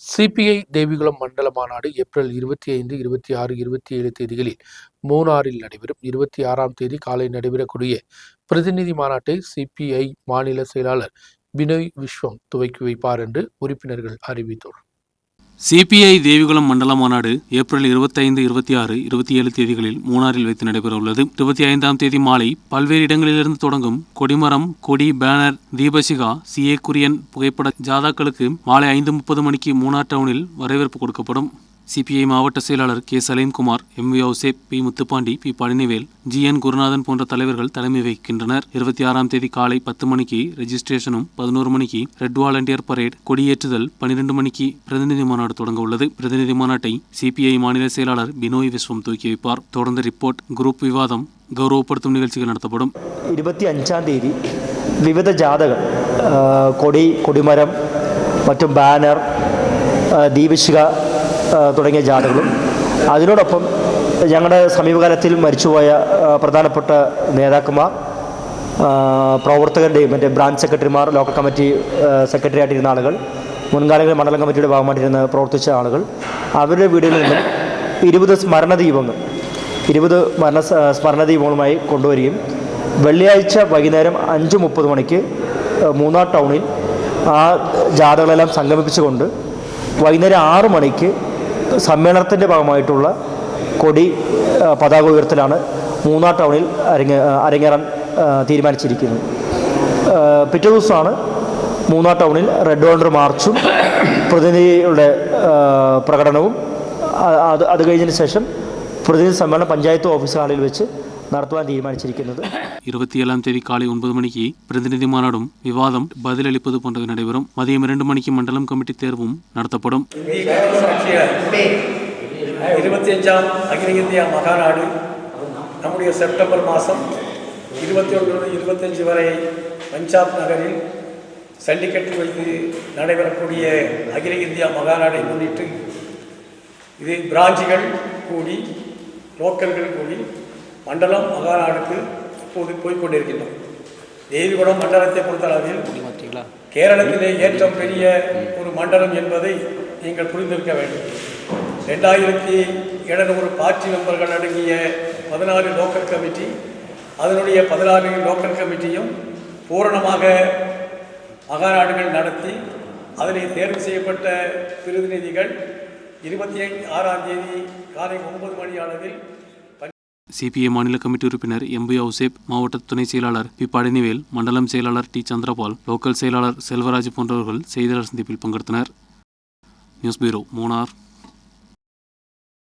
CBI Devikulam மண்டல மாநாடு April இருபத்தி ஐந்து இருபத்தி ஆறு இருபத்தி ஏழு தேதிகளில் மூணாறில் நடைபெறும். இருபத்தி ஆறாம் தேதி காலை நடைபெறக்கூடிய பிரதிநிதி மாநாட்டை சிபிஐ மாநில செயலாளர் பினோய் விஸ்வம் துவக்கி வைப்பார் என்று உறுப்பினர்கள் அறிவித்துள்ளனர் சிபிஐ தேவிகுளம் மண்டல மாநாடு ஏப்ரல் இருபத்தைந்து இருபத்தி ஆறு இருபத்தி ஏழு தேதிகளில் மூணாறில் வைத்து நடைபெறவுள்ளது. இருபத்தி ஐந்தாம் தேதி மாலை பல்வேறு இடங்களிலிருந்து தொடங்கும் கொடிமரம் கொடி பேனர் தீபசிகா சிஏ குரியன் புகைப்பட ஜாதாக்களுக்கு மாலை ஐந்து முப்பது மணிக்கு மூணார் டவுனில் வரவேற்பு கொடுக்கப்படும். சிபிஐ மாவட்ட செயலாளர் K Salimkumar M V Ouseph P Muthupandi P Palanivel G N Gurunathan போன்ற தலைவர்கள் தலைமை வகிக்கின்றனர் இருபத்தி ஆறாம் தேதி காலை பத்து மணிக்கு ரெஜிஸ்ட்ரேஷனும் பதினோரு மணிக்கு ரெட் வாலண்டியர் பரேட் கொடியேற்றுதல் பனிரெண்டு மணிக்கு பிரதிநிதி மாநாடு தொடங்க உள்ளது பிரதிநிதி மாநாட்டை சிபிஐ மாநில செயலாளர் பினோய் விஸ்வம் தூக்கி வைப்பார் தொடர்ந்து ரிப்போர்ட் குரூப் விவாதம் கௌரவப்படுத்தும் நிகழ்ச்சிகள் நடத்தப்படும் ഇരുപത്തി അഞ്ചാം തീയതി വിവിധ ജാഥകൾ ആ, കൊടി കൊടിമരം മറ്റും ബാനർ ആ, ദീപശിഖ ആ, തുടങ്ങിയ ജാഥകളും. അതിനോടൊപ്പം ഞങ്ങളുടെ സമീപകാലത്തിൽ മരിച്ചുപോയ പ്രധാനപ്പെട്ട നേതാക്കന്മാർ പ്രവർത്തകരുടെയും മറ്റേ ബ്രാഞ്ച് സെക്രട്ടറിമാർ ലോക്കൽ കമ്മിറ്റി സെക്രട്ടറി ആയിട്ടിരുന്ന ആളുകൾ മുൻകാലങ്ങളിൽ മണ്ഡലം കമ്മിറ്റിയുടെ ഭാഗമായിട്ടിരുന്ന പ്രവർത്തിച്ച ആളുകൾ അവരുടെ വീടുകളിൽ നിന്നും ഇരുപത് സ്മരണ ദീപങ്ങൾ ഇരുപത് മരണ സ്മരണദീപങ്ങളുമായി സ്മരണ ദീപങ്ങളുമായി കൊണ്ടുവരികയും വെള്ളിയാഴ്ച വൈകുന്നേരം അഞ്ച് മുപ്പത് മണിക്ക് മൂന്നാർ ടൗണിൽ ആ ജാഥകളെല്ലാം സംഗമിപ്പിച്ചുകൊണ്ട് വൈകുന്നേരം ആറ് മണിക്ക് സമ്മേളനത്തിന്റെ ഭാഗമായിട്ടുള്ള കൊടി പതാക ഉയർത്തലാണ് മൂന്നാർ ടൗണിൽ അരങ്ങ അരങ്ങേറാൻ തീരുമാനിച്ചിരിക്കുന്നത്. പിറ്റേ ദിവസമാണ് മൂന്നാർ ടൗണിൽ റെഡ് ഓണ്ടർ മാർച്ചും പ്രതിനിധികളുടെ പ്രകടനവും. അത് അത് കഴിഞ്ഞതിന് ശേഷം പ്രതിനിധി സമ്മേളനം പഞ്ചായത്ത് ഓഫീസ് ഹാളിൽ വെച്ച് നടത്തുവാൻ തീരുമാനിച്ചിരിക്കുന്നത് இருபத்தி ஏழாம் தேதி காலை ஒன்பது மணிக்கு பிரதிநிதி மாநாடும் விவாதம் பதிலளிப்பது போன்றவை நடைபெறும் மதியம் இரண்டு மணிக்கு மண்டலம் கமிட்டி தேர்வும் நடத்தப்படும் ഇന്ത്യ സാക്ഷിയ ഇരുപത്തിയഞ്ചാം അഖിലേന്ത്യാ മഹാനാട് நம்முடைய செப்டம்பர் மாதம் இருபத்தி ஒன்று இருபத்தஞ்சு வரை பஞ்சாப் நகரில் சண்டிகட்டில் வைத்து நடைபெறக்கூடிய அகில இந்தியா மகாநாடை முன்னிட்டு இது பிராஞ்சுகள் கூடி லோக்கல்கள் கூடி மண்டலம் மகாநாடுக்கு இப்போது போய்க்கொண்டிருக்கின்றோம். தேவிகுளம் மண்டலத்தை பொறுத்தளவில் கேரளத்திலே ஏற்றம் பெரிய ஒரு மண்டலம் என்பதை நீங்கள் புரிந்திருக்க வேண்டும். ரெண்டாயிரத்தி எழுநூறு பாட்சி மெம்பர்கள் அடங்கிய பதினாறு லோக்கல் கமிட்டி அதனுடைய பதினாறு லோக்கல் கமிட்டியும் பூரணமாக மகாநாடுகள் நடத்தி அதில் தேர்வு செய்யப்பட்ட பிரதிநிதிகள் இருபத்தி ஆறாம் தேதி காலை ஒன்பது மணி அளவில் சிபிஐ மாநில கமிட்டி உறுப்பினர் எம்பி ஔசேப் மாவட்ட துணை செயலாளர் பி பழனிவேல் மண்டலம் செயலாளர் டி சந்திரபால் லோக்கல் செயலாளர் செல்வராஜ் போன்றவர்கள் செய்தியாளர் சந்திப்பில் பங்கெடுத்தனர். News bureau Munnar.